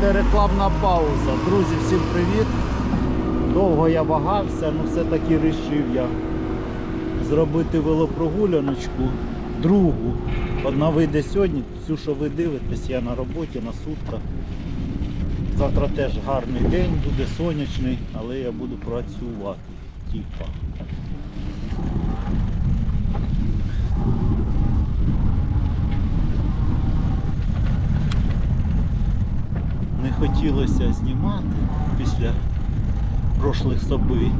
буде рекламна пауза. Друзі, всім привіт. Довго я вагався, але все-таки вирішив я зробити велопрогуляночку другу. Одна вийде сьогодні, цю, що ви дивитесь, я на роботі на сутках. Завтра теж гарний день, буде сонячний, але я буду працювати. Типа. Не хотілося знімати після прошлих соби,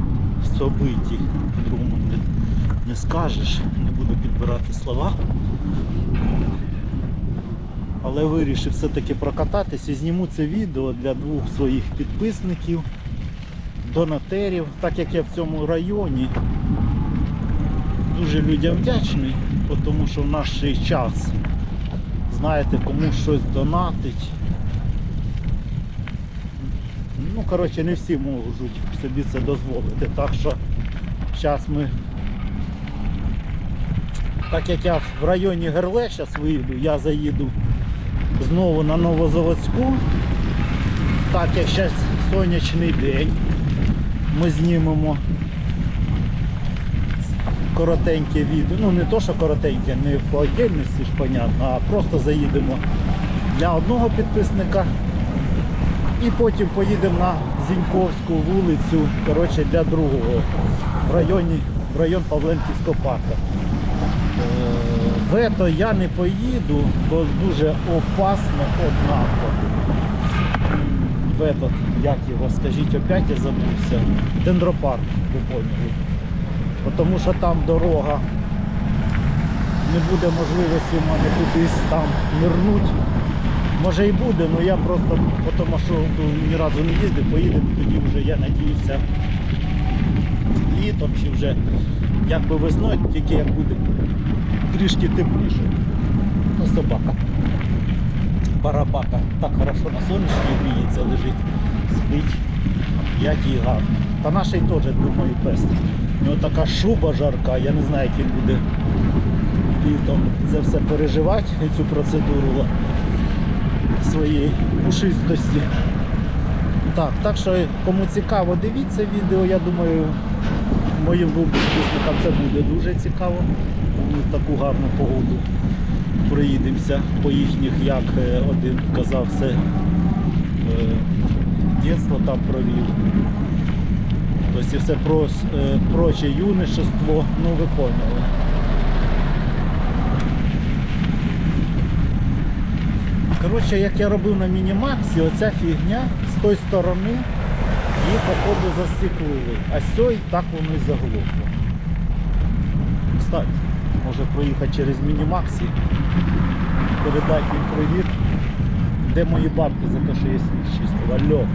собитій. По-другому не, не скажеш, не буду підбирати слова. Але вирішив все-таки прокататися і зніму це відео для двох своїх підписників, донатерів, так як я в цьому районі дуже людям вдячний, тому що в наш час, знаєте, комусь щось донатить. Ну, коротше, не всі можуть собі це дозволити. Так що зараз ми, так як я в районі Герле зараз виїду, я заїду знову на Новозаводську. Так як зараз сонячний день, ми знімемо коротеньке відео. Ну не то, що коротеньке, не по отдельності ж понятно, а просто заїдемо для одного підписника. І потім поїдемо на Зіньковську вулицю, коротше, для другого в районі, в район Павленківського парку. Е, В ето я не поїду, бо дуже опасно однаково. В этот, як його, скажіть, опять я забувся. Дендропарк, ви поняли. Тому що там дорога. Не буде можливості в мене кудись там нирнуть. Може і буде, але я просто по тому, що ні разу не їздив, поїдемо тоді вже, я надіюся, літом чи вже якби весною, тільки як буде трішки тепліше. Ну, собака. Барабака. Так хорошо на сонечці гріється, лежить, спить. Як їй гарно. Та наш теж, думаю, пес. У нього така шуба жарка, я не знаю, як він буде літом це все переживати, цю процедуру своєї пушистості. Так, так що кому цікаво, дивіться відео, я думаю, моїм підписникам це буде дуже цікаво. Ми в таку гарну погоду проїдемося по їхніх, як е, один казав, все е, дитинство там провів. Тобто все про, е, проче юношество, ну ви поняли. Коротше, як я робив на мінімаксі, оця фігня з тої сторони її походу застеклили, а з цієї так воно і заглохло. Кстати, може проїхати через мінімаксі, передати їм привіт. Де мої бабки за те, що я сніг чистив? Алло.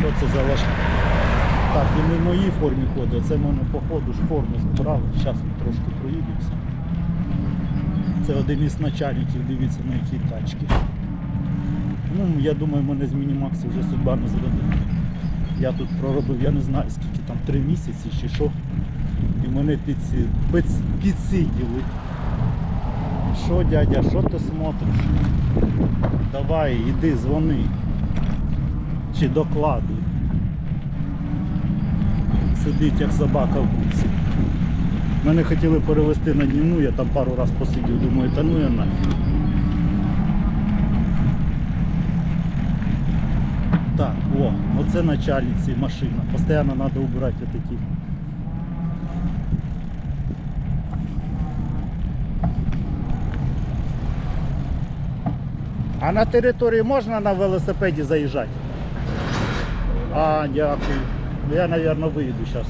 Що це за ваш? Так, він не в моїй формі ходить, це в мене походу ж форму збирали. Зараз ми трошки проїдемося. Це один із начальників, дивіться на якій тачки. Ну, я думаю, мене з мінімаксі вже судьба не зведе. Я тут проробив, я не знаю скільки там, три місяці чи що. І мене підсиділи. Що, дядя, що ти смотриш? Давай, іди, дзвони. Чи докладуй. Сидить як собака в курсі. Мене хотіли перевезти на днівну, я там пару раз посидів, думаю, та ну я нафіг. Так, о, оце начальниці машина. Постоянно треба убирати такі. А на території можна на велосипеді заїжджати? А, дякую. Я, мабуть, виїду зараз.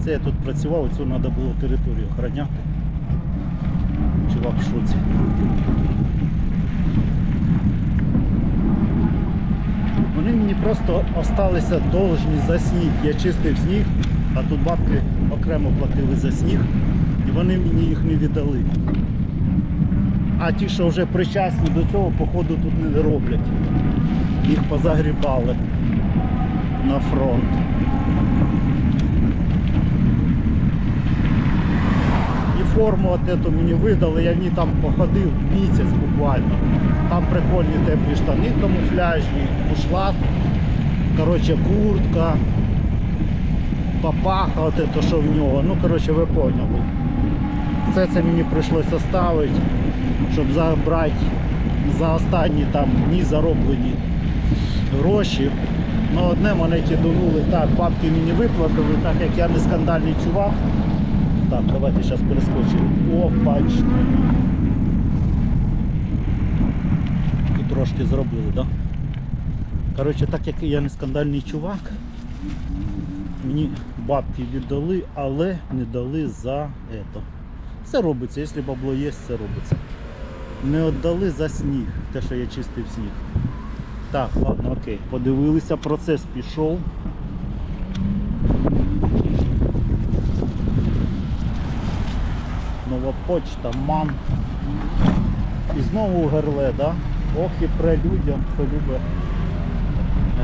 Це я тут працював, цю треба було територію охороняти. Чувак в шоці. Вони мені просто осталися должні за сніг. Я чистив сніг, а тут бабки окремо платили за сніг і вони мені їх не віддали. А ті, що вже причасні до цього, походу тут не роблять. Їх позагрібали. на фронт. І форму от эту мені видали, я в ній там походив місяць буквально. Там прикольні теплі штани камуфляжні, бушлат, коротше, куртка, папаха, от що в нього. Ну, коротше, ви поняли. Все це мені прийшлося оставити, щоб забрати за останні там дні зароблені гроші. Ну одне мене киднули, так, бабки мені виплатили, так як я не скандальний чувак. Так, давайте зараз перескочимо. О, бачите. І трошки зробили, так? Коротше, так як я не скандальний чувак, мені бабки віддали, але не дали за ето. Все робиться, якщо бабло є, все робиться. Не віддали за сніг, те, що я чистив сніг. Так, ладно, окей. Подивилися, процес пішов. Нова почта, ман. І знову герле, да? Ох і при людям, хто любить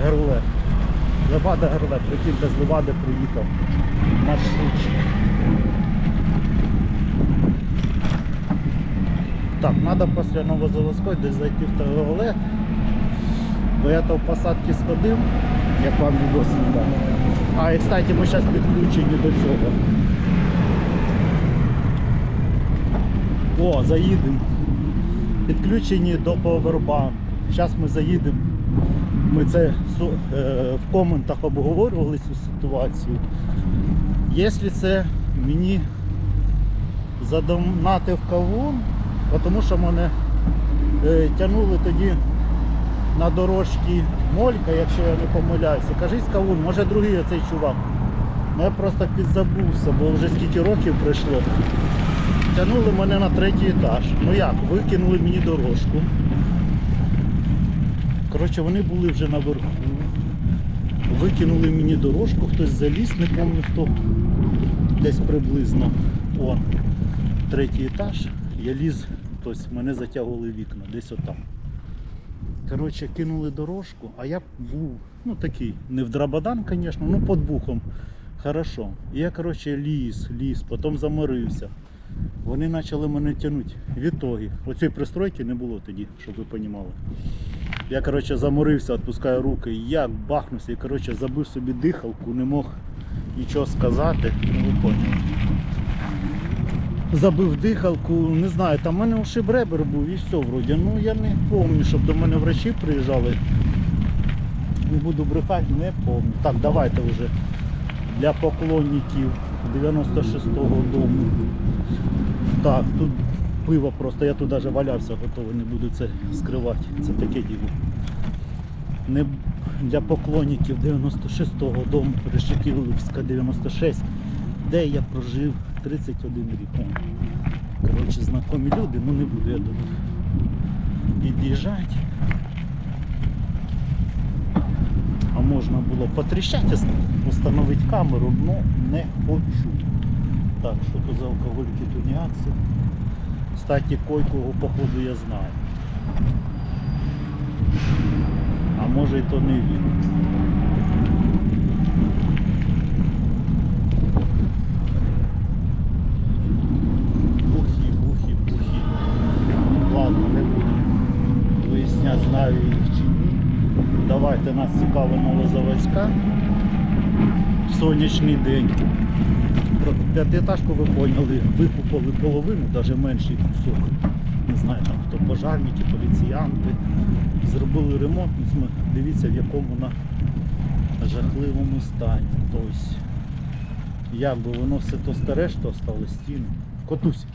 герле. Левада герле, прикиньте, з Левади приїхав. Маршрутчик. Так, треба після Новозаводської десь зайти в туалет. Бо я то в посадки сходив, як вам відос не. А і кстати, ми зараз підключені до цього. О, заїдемо. Підключені до Powerbank. Зараз ми заїдемо. Ми це е, в коментах обговорювали цю ситуацію. Якщо це мені задонатив кавун, тому що мене е, тягнули тоді на дорожці Молька, якщо я не помиляюся. Кажись кавун, може другий оцей чувак. Ну я просто підзабувся, бо вже скільки років пройшло. Тягнули мене на третій етаж. Ну як, викинули мені дорожку. Коротше, вони були вже наверху. Викинули мені дорожку, хтось заліз, не пам'ятаю хто. Десь приблизно. О, третій етаж. Я ліз, тобто мене затягували вікна, десь отам. Коротше, кинули дорожку, а я був, ну такий, не в драбадан, звісно, ну під бухом. Хорошо. І я, коротше, ліз, ліз, потім заморився. Вони почали мене тягнути. Відтоді. Оцієї пристройки не було тоді, щоб ви розуміли. Я коротше, заморився, відпускаю руки, як бахнувся і коротше, забив собі дихалку, не мог нічого сказати. Ну ви поняли. Забив дихалку, не знаю, там в мене ушиб ребер був і все вроді. Ну я не пам'ятаю, щоб до мене врачі приїжджали. Не буду брехати, не пам'ятаю. Так, давайте вже для поклонників 96-го дому. Так, тут пиво просто, я тут навіть валявся готовий, не буду це скривати. Це таке діло. Не для поклонників 96-го дому Решетилівська 96, де я прожив 31 рік. Коротше, знайомі люди, ну не буду я до них під'їжджати. А можна було потріщати, встановити камеру, але не хочу. Так, що то за алкогольки туніакси. Кстати, койкого походу я знаю. А може і то не він. Бухі, бухі, бухі. Ладно, не буду виясняти, знаю їх чи ні. Давайте нас цікаво Новозаводська. Сонячний день. Про п'ятиэтажку ви поняли, викупили половину, навіть менший кусок. Не знаю, там хто пожарники, поліціянти. Зробили ремонт, ми- дивіться в якому на жахливому стані. Тобто, як би воно все то старе, що стало стіну. Котусь.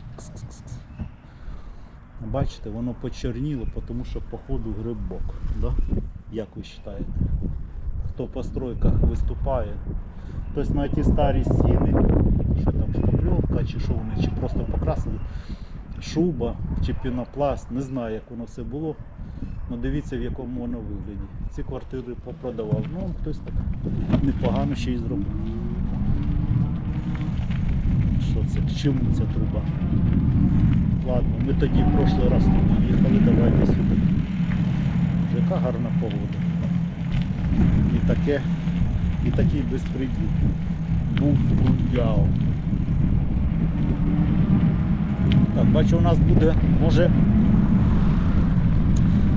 Бачите, воно почорніло, тому що походу грибок. Да? Як ви вважаєте? Хто по стройках виступає? Тобто на ті старі стіни, що там шпакльовка, чи що вони, чи просто покрасили, шуба, чи пінопласт, не знаю як воно все було. Ну дивіться в якому воно вигляді. Ці квартири попродавав. Ну хтось так непогано ще й зробив. Що це? Чому ця труба? Ладно, ми тоді в прошлий раз туди їхали, давайте сюди. Яка гарна погода. І таке І такий безпреділ. Був Кундяо. Так, бачу, у нас буде, може,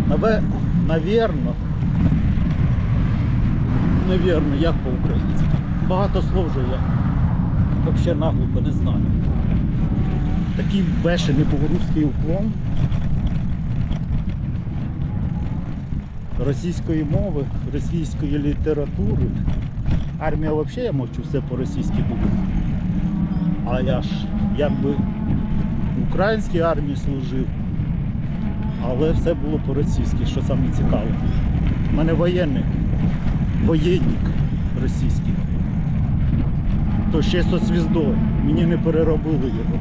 наве, навірно, навірно, як по-українськи. Багато слов вже я взагалі наглухо не знаю. Такий бешений по-русський уклон. Російської мови, російської літератури. Армія взагалі я мовчу все по-російськи буде. А я ж якби в українській армії служив, але все було по-російськи, що саме цікаве. У мене воєнний, воєнник російський. То ще зі звіздою. Мені не переробили його.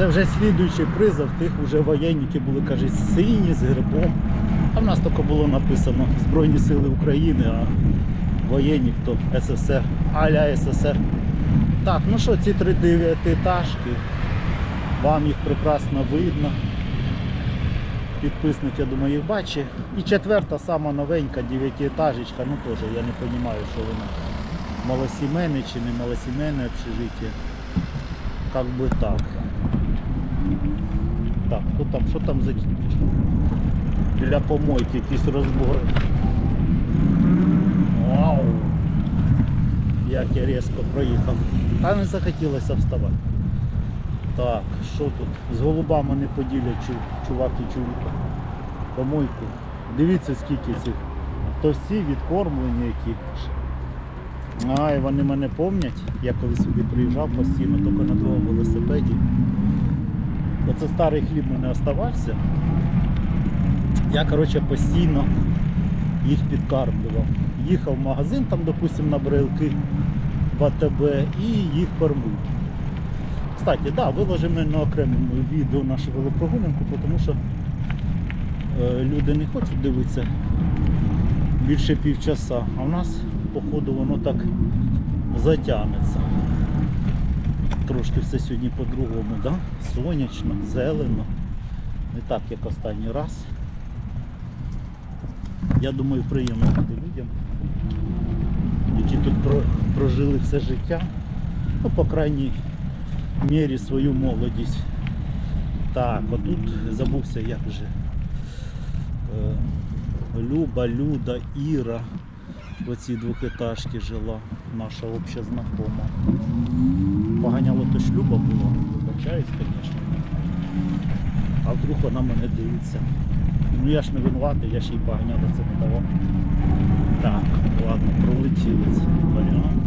Це вже слідуючий призов, тих вже воєнники були, кажуть, сині з гербом. А в нас тільки було написано Збройні Сили України, а воєнник то СССР, аля СССР. Так, ну що, ці три дев'ятиэтажки, вам їх прекрасно видно. Підписник, я думаю, їх бачить. І четверта, сама новенька, дев'ятиэтажечка, ну теж я не розумію, що вона малосімейне чи не малосімейне общежиття. Как би так. Так, хто там, що там за біля помойки якісь розбори. Вау! Як я різко проїхав. А не захотілося вставати. Так, що тут? З голубами не поділять чу- чувак і чоловіка. Помойку. Дивіться скільки цих. То всі відкормлені які. Ай, вони мене помнять. Я коли сюди приїжджав постійно, тільки на другому велосипеді. Оце старий хліб мене оставався. Я коротше постійно їх підкармлював. Їхав в магазин, там, допустим, на брелки в АТБ і їх кормив. Кстати, да, виложимо на окремому відео нашу велопрогулянку, тому що е, люди не хочуть дивитися більше півчаса, а в нас, походу, воно так затягнеться. Трошки все сьогодні по-другому, да? сонячно, зелено. Не так, як останній раз. Я думаю, приємно буде людям, які тут прожили все життя. Ну, по крайній мірі свою молодість. Так, отут забувся як же. Е, Люба, Люда, Іра в оцій двохетажці жила, наша обща знакома. Поганяло то ж Люба була, вибачаюсь, звісно. А вдруг вона мене дивиться. Ну я ж не винуватий, я ще й поганяло це не давав. Так, ладно, пролетіли варіант.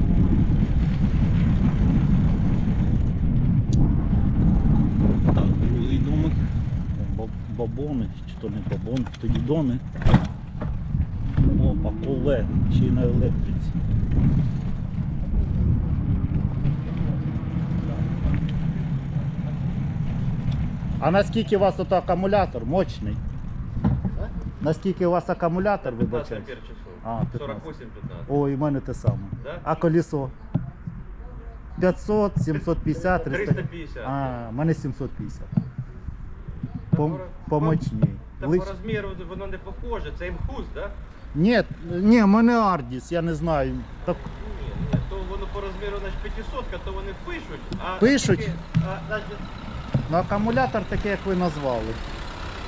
Так, другий домик. Бабони, чи то не бабони, то дідони. Опа, коле, ще й на електриці. А наскільки у вас ото акумулятор мощний? Наскільки у вас акумулятор, 15 ампер часов. А, 15. 48 15. Ой, у мене те саме. Да? А колесо? 500, 750, 300. 350. А, у мене 750. Та По, по- помочній. Та Лиш- по розміру воно не похоже, це імхуз, да? Ні, ні, в мене Ардіс, я не знаю. Так, Ні, ні, то воно по розміру значить 500, то вони пишуть, а Пишуть? таке- а, значить, ну, акумулятор такий, як ви назвали.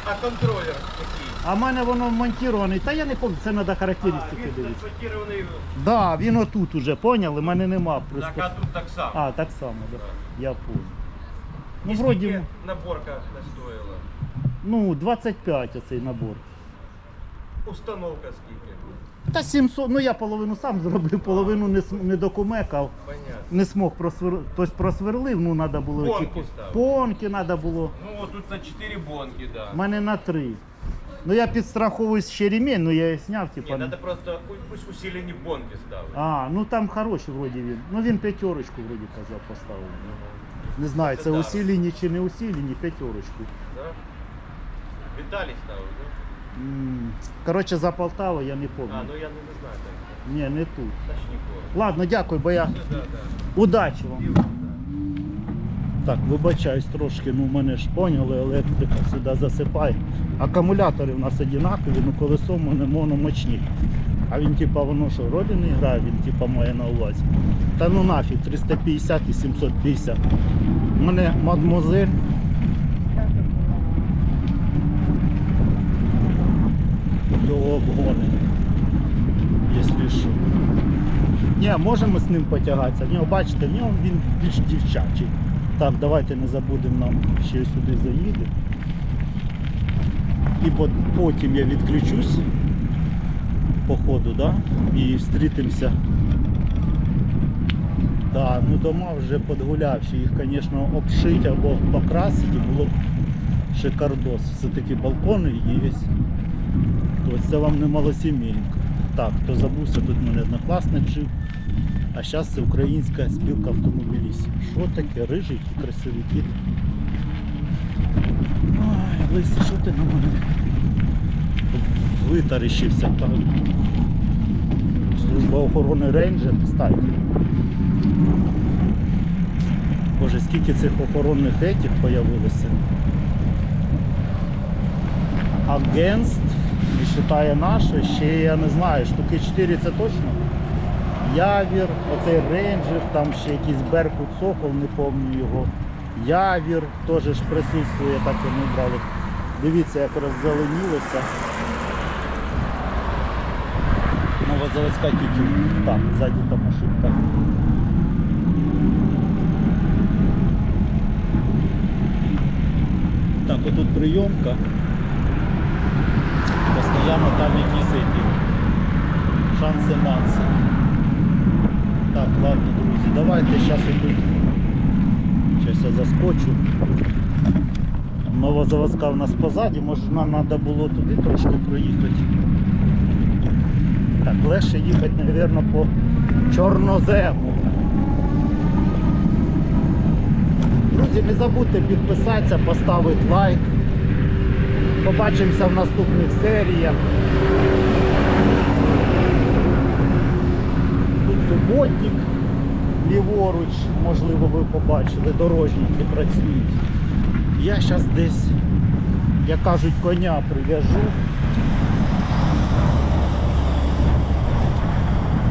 а контролер який? А в мене воно вмонтірований, та я не пам'ятаю, це треба характеристики він дивитися. зафотірований, Да, він отут уже, поняли? мене нема так, а тут так само. А, так само, да. Я понял. Ну, І вроді, скільки наборка настоїла? ну, 25 оцей набор. Установка скільки? Та 700, ну я половину сам зробив, половину не, см- не докумекав. Понятно. Не смог просвер... Хтось просверлив, ну треба було Понки ті- ставити. понки треба було. Ну, тут на 4 бонки, да. У мене на три. Ну я підстраховую ще ремінь, ну я її зняв, Ні, типа. треба просто у- пусть усилені бонки ставити. А, ну там хороший вроді він. Ну він п'ятерочку вроді казав поставив. Не знаю, Це це усилені чи не усилені, п'ятерочку. Да? Віталій ставив, да? М, Коротше, за Полтаву я не А, пам'ятаю. ну я не, не знаю так. Ні, не тут. Нікого. Ладно, дякую, бо я. Да, да. Удачі вам. Так, вибачаюсь трошки, ну мене ж поняли, електрика сюди засипає. Акумулятори в нас однакові, ну колесо в мене мономочні. А він типа воно що, ролі не грає, він типа має на увазі. Та ну нафіг, 350 і 750. У мене мадмозель. Його обгони. Якщо що. Ні, можемо з ним потягатися. В бачите, в нього він більш дівчачий. Так, давайте не забудемо нам ще сюди заїде. І потім я відключусь по ходу, да? і зустрітимося. Да, ну дома вже подгулявші, їх, звісно, обшити або покрасити було б шикардос. Все-таки балкони є. Ось це вам не малосімейка. Так, хто забувся, тут мене однокласник жив. А зараз це українська спілка автомобілістів. Що таке? Рижий який красивий кіт. Ой, Лисий, що ти на мене? Витарищився. Та... Служба охорони рейнджер, кстати. Боже, скільки цих охоронних етів появилося. Against, не вважає наше, ще я не знаю, штуки 4 це точно. Явір, оцей рейнджер, там ще якийсь Беркут Сокол, не пам'ятаю його. Явір теж ж присутствує, так вони брали. Дивіться, як роззеленілося. Новозаводська тільки. Так, ззаді там ошибка. Так, отут прийомка. Постоянно там якісь эти шанси манси. Так, ладно, друзі, давайте зараз тут. Зараз я заскочу. Новозаводська у нас позаді, може нам треба було туди трошки проїхати. Так, легше їхати, мабуть, по чорнозему. Друзі, не забудьте підписатися, поставити лайк. Побачимося в наступних серіях. Тут суботник ліворуч, можливо, ви побачили, дорожники працюють. Я зараз десь, як кажуть, коня прив'яжу.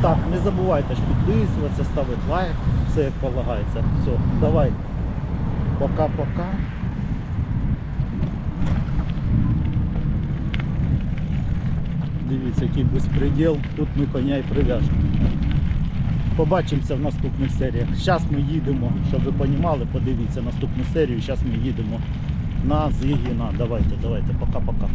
Так, не забувайте ж підписуватися, ставити лайк, все як полагається. Все, давайте. Пока-пока. Дивіться, який безпреділ. Тут ми коня і прив'яжемо. Побачимося в наступних серіях. Зараз ми їдемо, щоб ви розуміли, подивіться наступну серію. Зараз ми їдемо на Зігіна. Давайте, давайте, пока-пока.